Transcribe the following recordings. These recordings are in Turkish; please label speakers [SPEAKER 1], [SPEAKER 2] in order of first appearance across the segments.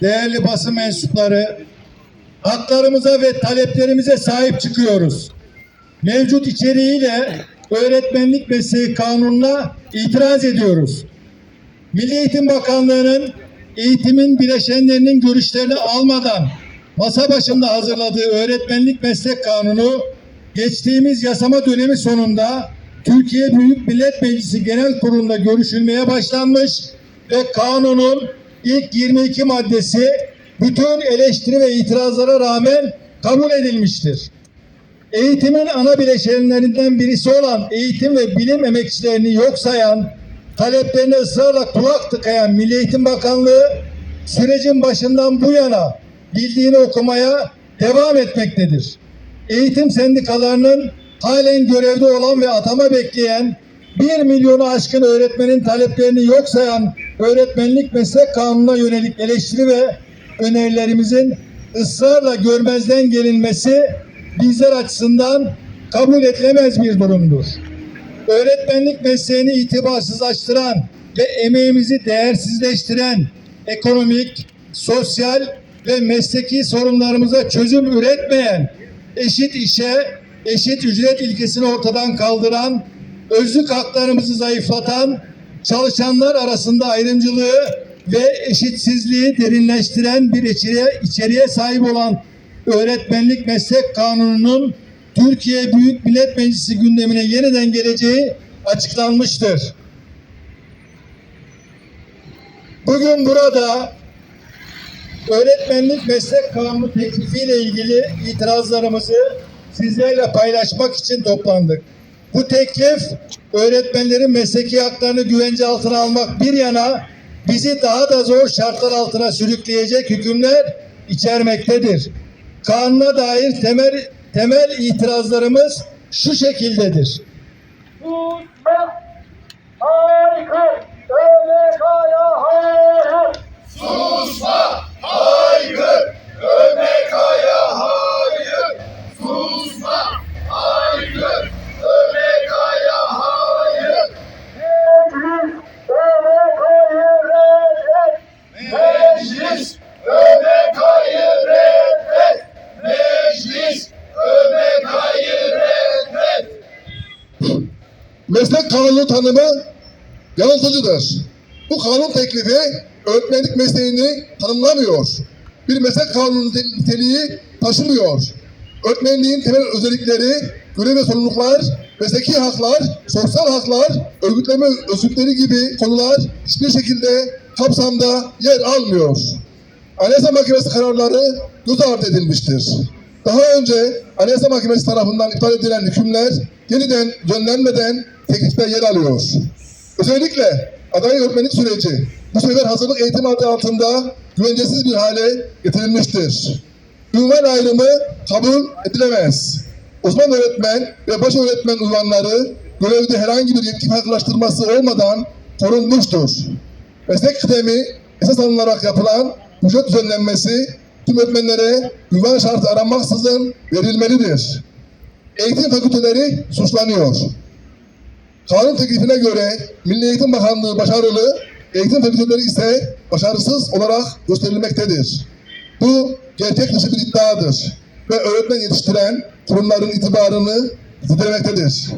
[SPEAKER 1] değerli basın mensupları, haklarımıza ve taleplerimize sahip çıkıyoruz. Mevcut içeriğiyle öğretmenlik mesleği kanununa itiraz ediyoruz. Milli Eğitim Bakanlığı'nın eğitimin bileşenlerinin görüşlerini almadan masa başında hazırladığı öğretmenlik meslek kanunu geçtiğimiz yasama dönemi sonunda Türkiye Büyük Millet Meclisi Genel Kurulu'nda görüşülmeye başlanmış ve kanunun ilk 22 maddesi bütün eleştiri ve itirazlara rağmen kabul edilmiştir. Eğitimin ana bileşenlerinden birisi olan eğitim ve bilim emekçilerini yok sayan, taleplerine ısrarla kulak tıkayan Milli Eğitim Bakanlığı sürecin başından bu yana bildiğini okumaya devam etmektedir. Eğitim sendikalarının halen görevde olan ve atama bekleyen 1 milyonu aşkın öğretmenin taleplerini yok sayan öğretmenlik meslek kanununa yönelik eleştiri ve önerilerimizin ısrarla görmezden gelinmesi bizler açısından kabul edilemez bir durumdur. Öğretmenlik mesleğini itibarsızlaştıran ve emeğimizi değersizleştiren ekonomik, sosyal ve mesleki sorunlarımıza çözüm üretmeyen, eşit işe, eşit ücret ilkesini ortadan kaldıran, özlük haklarımızı zayıflatan, çalışanlar arasında ayrımcılığı ve eşitsizliği derinleştiren bir içeriğe, içeriğe sahip olan öğretmenlik meslek kanununun Türkiye Büyük Millet Meclisi gündemine yeniden geleceği açıklanmıştır. Bugün burada öğretmenlik meslek kanunu teklifiyle ilgili itirazlarımızı sizlerle paylaşmak için toplandık. Bu teklif öğretmenlerin mesleki haklarını güvence altına almak bir yana bizi daha da zor şartlar altına sürükleyecek hükümler içermektedir. Kanuna dair temel temel itirazlarımız şu şekildedir.
[SPEAKER 2] Susmak haykır, ÖMK'ya hayır.
[SPEAKER 3] Susma!
[SPEAKER 4] Meslek kanunu tanımı yanıltıcıdır. Bu kanun teklifi öğretmenlik mesleğini tanımlamıyor. Bir meslek kanunu niteliği taşımıyor. Öğretmenliğin temel özellikleri, görev ve sorumluluklar, mesleki haklar, sosyal haklar, örgütleme özgürlükleri gibi konular hiçbir şekilde kapsamda yer almıyor. Anayasa Mahkemesi kararları göz ardı edilmiştir. Daha önce Anayasa Mahkemesi tarafından iptal edilen hükümler yeniden düzenlenmeden teklifte yer alıyor. Özellikle aday öğretmenlik süreci bu sefer hazırlık eğitim adı altında güvencesiz bir hale getirilmiştir. Ünvan ayrımı kabul edilemez. Uzman öğretmen ve baş öğretmen unvanları görevde herhangi bir yetki farklılaştırması olmadan korunmuştur. Meslek kıdemi esas alınarak yapılan ücret düzenlenmesi tüm öğretmenlere ünvan şartı aranmaksızın verilmelidir. Eğitim fakülteleri suçlanıyor. Kanun teklifine göre Milli Eğitim Bakanlığı başarılı, eğitim fakülteleri ise başarısız olarak gösterilmektedir. Bu gerçek dışı bir iddiadır ve öğretmen yetiştiren kurumların itibarını zedelemektedir.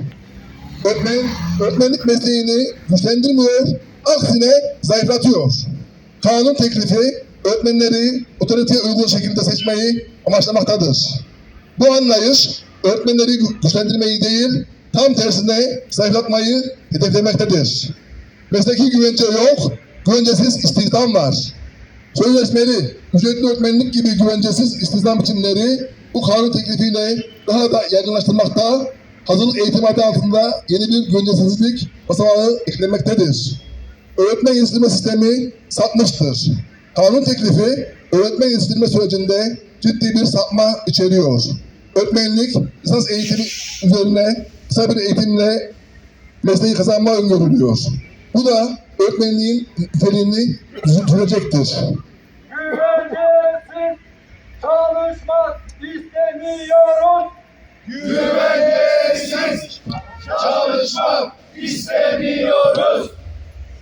[SPEAKER 4] Öğretmen, öğretmenlik mesleğini güçlendirmiyor, aksine zayıflatıyor. Kanun teklifi öğretmenleri otoriteye uygun şekilde seçmeyi amaçlamaktadır. Bu anlayış öğretmenleri gü- güçlendirmeyi değil, tam tersine zayıflatmayı hedeflemektedir. Mesleki güvence yok, güvencesiz istihdam var. Sözleşmeli, ücretli öğretmenlik gibi güvencesiz istihdam biçimleri bu kanun teklifiyle daha da yaygınlaştırmakta, hazırlık eğitim adı altında yeni bir güvencesizlik basamağı eklenmektedir. Öğretmen yetiştirme sistemi sapmıştır. Kanun teklifi öğretmen yetiştirme sürecinde ciddi bir sapma içeriyor. Öğretmenlik lisans eğitimi üzerine kısa bir eğitimle mesleği kazanma öngörülüyor. Bu da öğretmenliğin niteliğini düşürecektir.
[SPEAKER 2] güvencesiz çalışmak istemiyoruz.
[SPEAKER 3] Güvencesiz çalışmak istemiyoruz.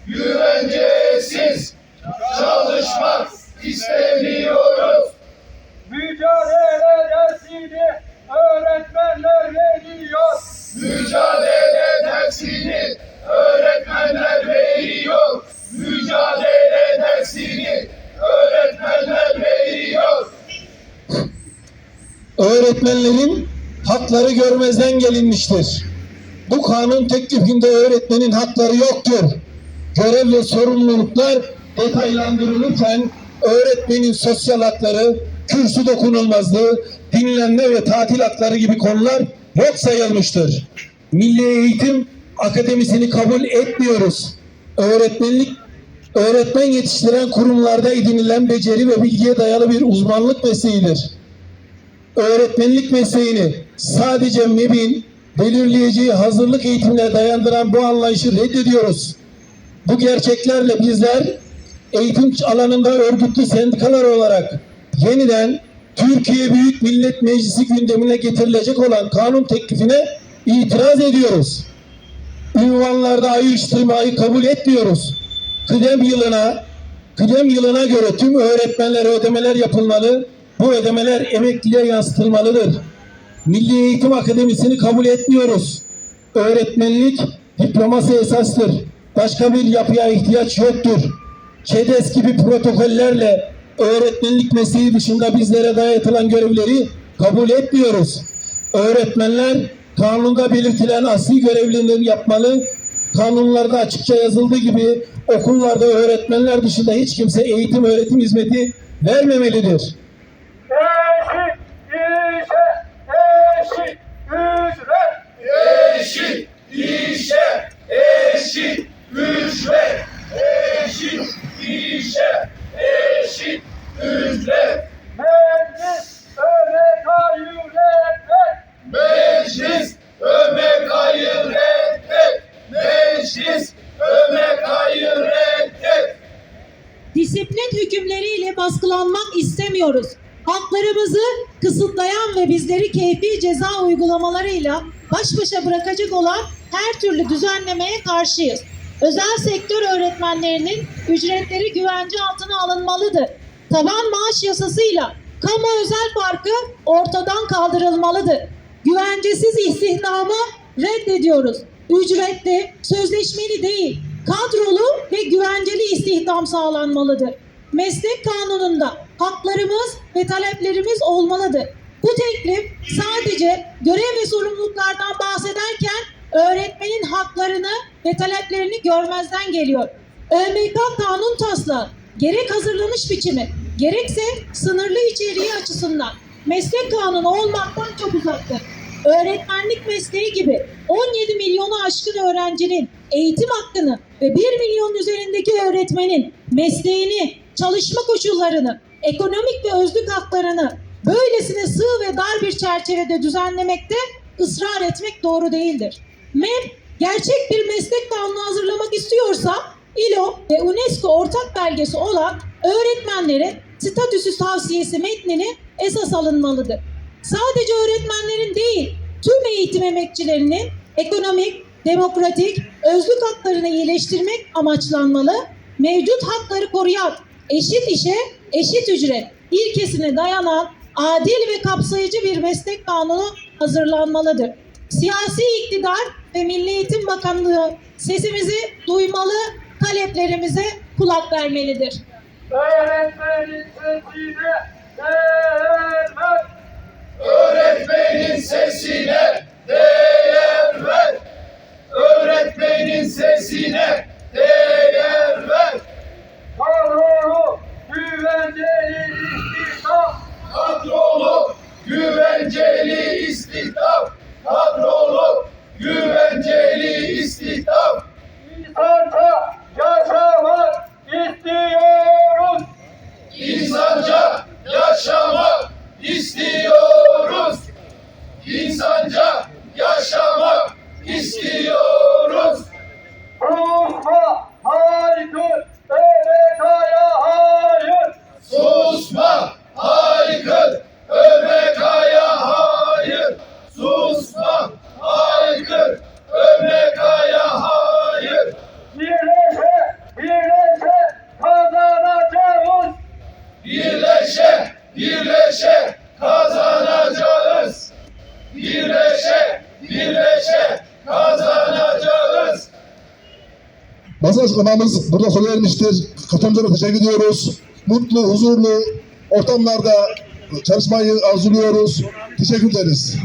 [SPEAKER 3] Güvencesiz çalışmak istemiyoruz.
[SPEAKER 2] Mücadele dersini öğretmenler veriyor.
[SPEAKER 3] Mücadele dersini öğretmenler veriyor. Mücadele dersini öğretmenler veriyor.
[SPEAKER 5] Öğretmenlerin hakları görmezden gelinmiştir. Bu kanun teklifinde öğretmenin hakları yoktur. Görev ve sorumluluklar detaylandırılırken öğretmenin sosyal hakları, kürsü dokunulmazlığı, dinlenme ve tatil hakları gibi konular yok sayılmıştır. Milli Eğitim Akademisini kabul etmiyoruz. Öğretmenlik öğretmen yetiştiren kurumlarda edinilen beceri ve bilgiye dayalı bir uzmanlık mesleğidir öğretmenlik mesleğini sadece MEB'in belirleyeceği hazırlık eğitimine dayandıran bu anlayışı reddediyoruz. Bu gerçeklerle bizler eğitim alanında örgütlü sendikalar olarak yeniden Türkiye Büyük Millet Meclisi gündemine getirilecek olan kanun teklifine itiraz ediyoruz. Ünvanlarda ayrıştırmayı kabul etmiyoruz. Kıdem yılına kıdem yılına göre tüm öğretmenlere ödemeler yapılmalı. Bu ödemeler emekliye yansıtılmalıdır. Milli Eğitim Akademisi'ni kabul etmiyoruz. Öğretmenlik diploması esastır. Başka bir yapıya ihtiyaç yoktur. ÇEDES gibi protokollerle öğretmenlik mesleği dışında bizlere dayatılan görevleri kabul etmiyoruz. Öğretmenler kanunda belirtilen asli görevlerini yapmalı. Kanunlarda açıkça yazıldığı gibi okullarda öğretmenler dışında hiç kimse eğitim öğretim hizmeti vermemelidir.
[SPEAKER 2] Eşit, eşit, ücret.
[SPEAKER 3] Eşit işe, eşit ücret. Eşit işe, eşit ücret.
[SPEAKER 2] Meclis öyle yürekler.
[SPEAKER 3] Meclis ÖMK'yı reddet. Meclis ÖMK'yı reddet.
[SPEAKER 6] disiplin hükümleriyle baskılanmak istemiyoruz. Haklarımızı kısıtlayan ve bizleri keyfi ceza uygulamalarıyla baş başa bırakacak olan her türlü düzenlemeye karşıyız. Özel sektör öğretmenlerinin ücretleri güvence altına alınmalıdır. Taban maaş yasasıyla kamu özel farkı ortadan kaldırılmalıdır. Güvencesiz istihdamı reddediyoruz. Ücretli, sözleşmeli değil, kadrolu ve güvenceli istihdam sağlanmalıdır. Meslek kanununda haklarımız ve taleplerimiz olmalıdır. Bu teklif sadece görev ve sorumluluklardan bahsederken öğretmenin haklarını ve taleplerini görmezden geliyor. ÖMK kanun taslağı gerek hazırlanış biçimi gerekse sınırlı içeriği açısından meslek kanunu olmaktan çok uzaktır. Öğretmenlik mesleği gibi 17 milyonu aşkın öğrencinin eğitim hakkını ve 1 milyon üzerindeki öğretmenin mesleğini, çalışma koşullarını, ekonomik ve özlük haklarını böylesine sığ ve dar bir çerçevede düzenlemekte ısrar etmek doğru değildir. MEP gerçek bir meslek kanunu hazırlamak istiyorsa İLO ve UNESCO ortak belgesi olan öğretmenlere statüsü tavsiyesi metnini esas alınmalıdır. Sadece öğretmenlerin değil, tüm eğitim emekçilerinin ekonomik, demokratik, özlük haklarını iyileştirmek amaçlanmalı, mevcut hakları koruyan, eşit işe, eşit ücret ilkesine dayanan adil ve kapsayıcı bir meslek kanunu hazırlanmalıdır. Siyasi iktidar ve Milli Eğitim Bakanlığı sesimizi duymalı, taleplerimize kulak vermelidir.
[SPEAKER 2] Öğretmenin sesine değer ver.
[SPEAKER 3] Öğretmenin sesine
[SPEAKER 4] Basın açıklamamız burada sona ermiştir. Katılımcılara teşekkür ediyoruz. Mutlu, huzurlu ortamlarda çalışmayı arzuluyoruz. Teşekkür ederiz.